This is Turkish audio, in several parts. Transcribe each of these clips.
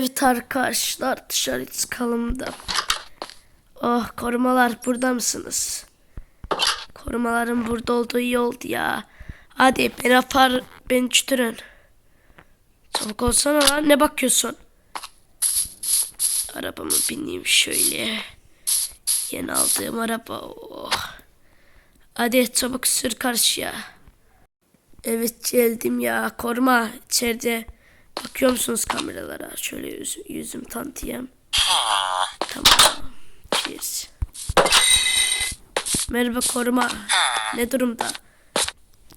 Evet arkadaşlar dışarı çıkalım da. Oh korumalar burada mısınız? Korumaların burada olduğu iyi oldu ya. Hadi beni apar beni çütürün. Çabuk olsana lan ne bakıyorsun? Arabamı bineyim şöyle. Yeni aldığım araba. Oh. Hadi çabuk sür karşıya. Evet geldim ya. Koruma içeride. Bakıyor musunuz kameralara? Şöyle yüz, yüzüm tanıtayım. Tamam. Cheers. Merhaba koruma. Ne durumda?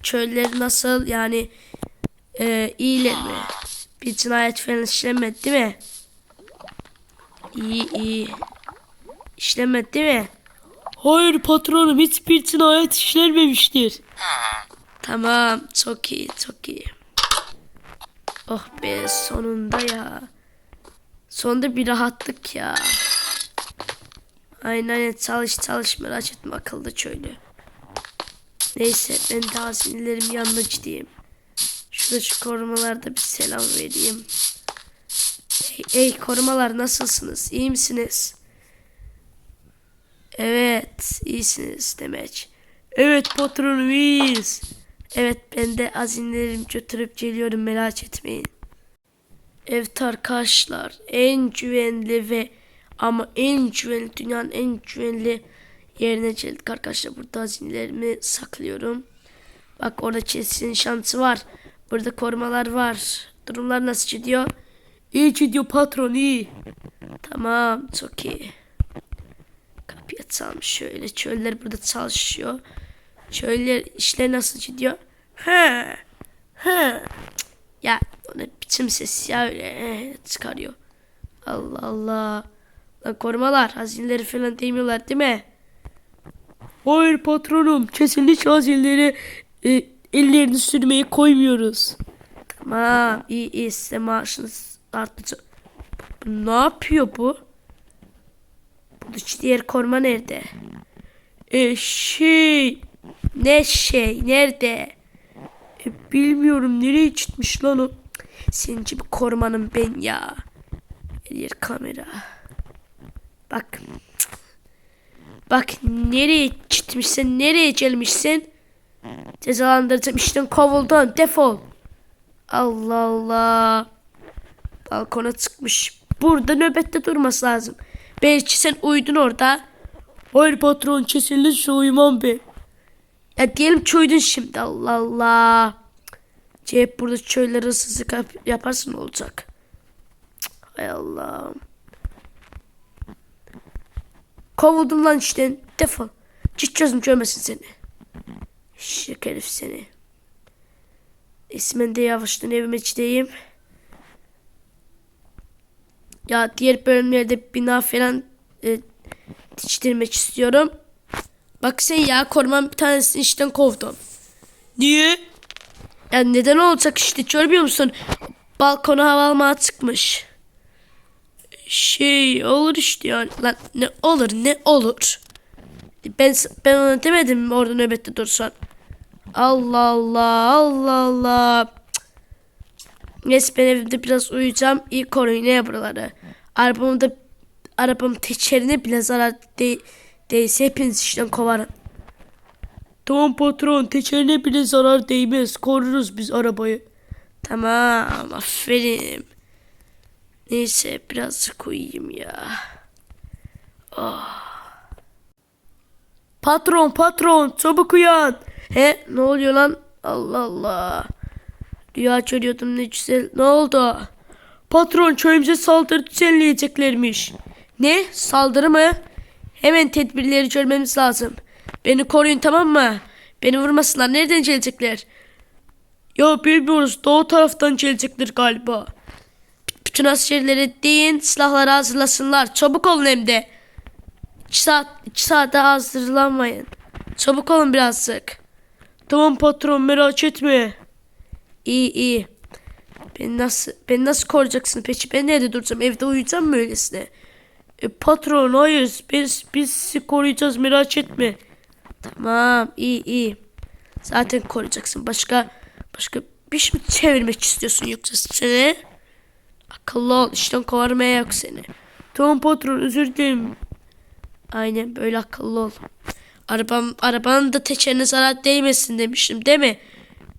Çölleri nasıl? Yani e, iyiler mi? Bir cinayet falan işlemedi değil mi? İyi iyi. İşlemedi değil mi? Hayır patronum hiçbir cinayet işlenmemiştir. Tamam çok iyi çok iyi. Oh be sonunda ya. Sonunda bir rahatlık ya. Aynen aynen çalış çalış merak etme akılda şöyle. Neyse ben de hazinelerim yanına gideyim. Şurada şu korumalarda bir selam vereyim. Ey, ey korumalar nasılsınız? İyi misiniz? Evet iyisiniz demek. Evet patronum iyiyiz. Evet ben de azinlerimi götürüp geliyorum merak etmeyin. Evet arkadaşlar en güvenli ve ama en güvenli dünyanın en güvenli yerine geldik arkadaşlar. Burada hazinelerimi saklıyorum. Bak orada kesin şansı var. Burada korumalar var. Durumlar nasıl gidiyor? İyi gidiyor patron iyi. Tamam çok iyi. Kapıyı açalım şöyle. Çöller burada çalışıyor. Çöller işler nasıl gidiyor? He. He. Cık, Ya o ne biçim ses ya öyle çıkarıyor. Allah Allah. Lan korumalar hazineleri falan değmiyorlar değil mi? Hayır patronum kesinlikle hazineleri e, ellerini sürmeye koymuyoruz. Tamam iyi iyi size maaşınız artacak. Ne yapıyor bu? Bu diğer koruma nerede? E şey Ne şey nerede? e, bilmiyorum nereye gitmiş lan o. Senin gibi korumanım ben ya. Yer kamera. Bak. Bak nereye gitmişsin, nereye gelmişsin? Cezalandıracağım işten kovuldun, defol. Allah Allah. Balkona çıkmış. Burada nöbette durması lazım. Belki sen uyudun orada. Hayır patron kesinlikle uyumam be. Ya ki uyudun şimdi. Allah Allah. Cep burada çölleri hırsızlık yap- yaparsın olacak? Hay Allah'ım. Kovuldum lan işten. Defol. Git çözüm görmesin seni. Şık herif seni. İsmen de yavaştan evime gideyim. Ya diğer bölümlerde bina falan e, diktirmek istiyorum. Bak sen ya koruman bir tanesini işten kovdum. Niye? Ya neden olacak işte görmüyor musun? Balkona hava almaya çıkmış. Şey olur işte yani. Lan ne olur ne olur. Ben ben ona demedim mi orada nöbette dursan. Allah Allah Allah Allah. Neyse ben evimde biraz uyuyacağım. İyi koruyun ne buraları. Arabamı da arabamın tekerine bile zarar de, değse hepiniz işten kovarım. Tamam patron tekerine bile zarar değmez. Koruruz biz arabayı. Tamam aferin. Neyse birazcık uyuyayım ya. Patron patron çabuk uyan. He ne oluyor lan? Allah Allah. Rüya görüyordum ne güzel. Ne oldu? Patron köyümüze saldırı düzenleyeceklermiş. Ne? Saldırı mı? Hemen tedbirleri görmemiz lazım. Beni koruyun tamam mı? Beni vurmasınlar. Nereden gelecekler? Ya bilmiyoruz doğu taraftan gelecekler galiba. Bütün askerleri deyin silahları hazırlasınlar. Çabuk olun hem de. İki saat, iki saate hazırlanmayın. Çabuk olun birazcık. Tamam patron merak etme. İyi iyi. Beni nasıl, beni nasıl koruyacaksın peki? Ben nerede duracağım? Evde uyuyacağım mı öylesine? E, patron hayır biz, biz sizi koruyacağız merak etme. Tamam iyi iyi. Zaten koruyacaksın. Başka başka bir şey mi çevirmek istiyorsun yoksa seni? Akıllı ol işten kovarmaya yok seni. Tamam patron özür dilerim. Aynen böyle akıllı ol. Arabam, arabanın da tekerine zarar değmesin demiştim değil mi?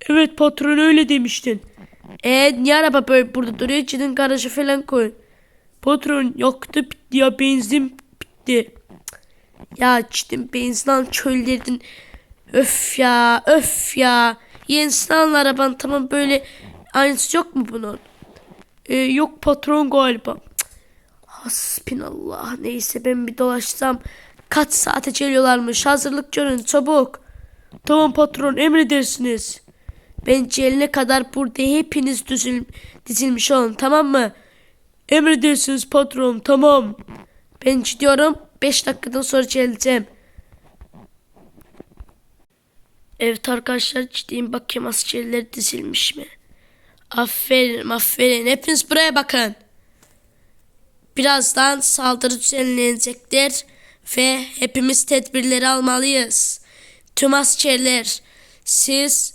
Evet patron öyle demiştin. E niye araba böyle burada duruyor? Cidin garajı falan koyun. Patron yaktı bitti ya benzin bitti. Ya cidden benzin al çölledin. Öf ya öf ya. Yenisini alın araban tamam böyle aynısı yok mu bunun? Ee, yok patron galiba. Hasbinallah. Neyse ben bir dolaşsam. Kaç saate geliyorlarmış. Hazırlık görün çabuk. Tamam patron emredersiniz. Ben gelene kadar burada hepiniz düzül, dizilmiş olun tamam mı? Emredersiniz patron tamam. Ben gidiyorum. 5 dakikadan sonra geleceğim. Evet arkadaşlar ciddiyim bakayım askerler dizilmiş mi? Aferin aferin. Hepiniz buraya bakın. Birazdan saldırı düzenlenecektir ve hepimiz tedbirleri almalıyız. Tüm askerler siz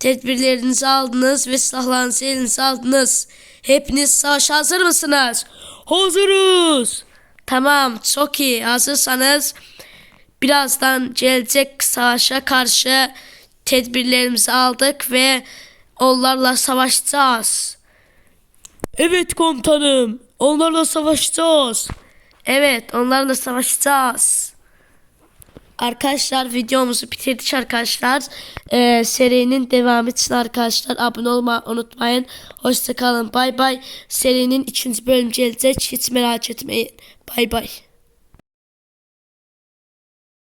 tedbirlerinizi aldınız ve silahlarınızı elinize aldınız. Hepiniz savaşa hazır mısınız? Hazırız. Tamam çok iyi hazırsanız birazdan gelecek savaşa karşı tedbirlerimizi aldık ve onlarla savaşacağız. Evet komutanım. Onlarla savaşacağız. Evet onlarla savaşacağız. Arkadaşlar videomuzu bitirdik arkadaşlar. Ee, serinin devamı için arkadaşlar abone olmayı unutmayın. Hoşçakalın bay bay. Serinin ikinci bölüm gelecek hiç merak etmeyin. Bay bay.